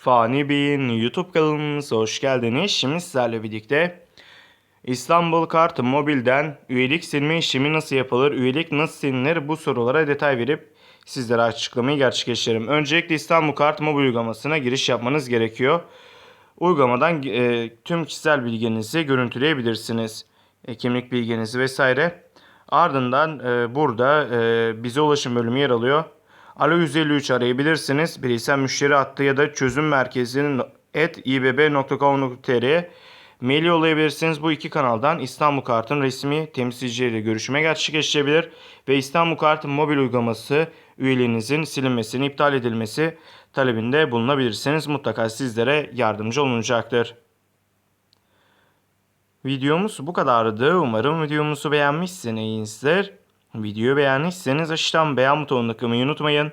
Fani Bey'in YouTube kanalımıza hoş geldiniz. Şimdi sizlerle birlikte İstanbul Kart Mobil'den üyelik silme işlemi nasıl yapılır, üyelik nasıl silinir bu sorulara detay verip sizlere açıklamayı gerçekleştiririm. Öncelikle İstanbul Kart Mobil uygulamasına giriş yapmanız gerekiyor. Uygulamadan e, tüm kişisel bilginizi görüntüleyebilirsiniz. E, kimlik bilginizi vesaire. Ardından e, burada e, bize ulaşım bölümü yer alıyor. Alo 153 arayabilirsiniz. Bireysel müşteri hattı ya da çözüm merkezinin et ibb.com.tr'ye mail yollayabilirsiniz. Bu iki kanaldan İstanbul Kart'ın resmi temsilcileriyle görüşme gerçekleşebilir ve İstanbul Kart'ın mobil uygulaması üyeliğinizin silinmesini, iptal edilmesi talebinde bulunabilirsiniz. Mutlaka sizlere yardımcı olunacaktır. Videomuz bu kadardı. Umarım videomuzu beğenmişsinizdir. Videoyu beğendiyseniz aşağıdan beğen butonuna tıklamayı unutmayın.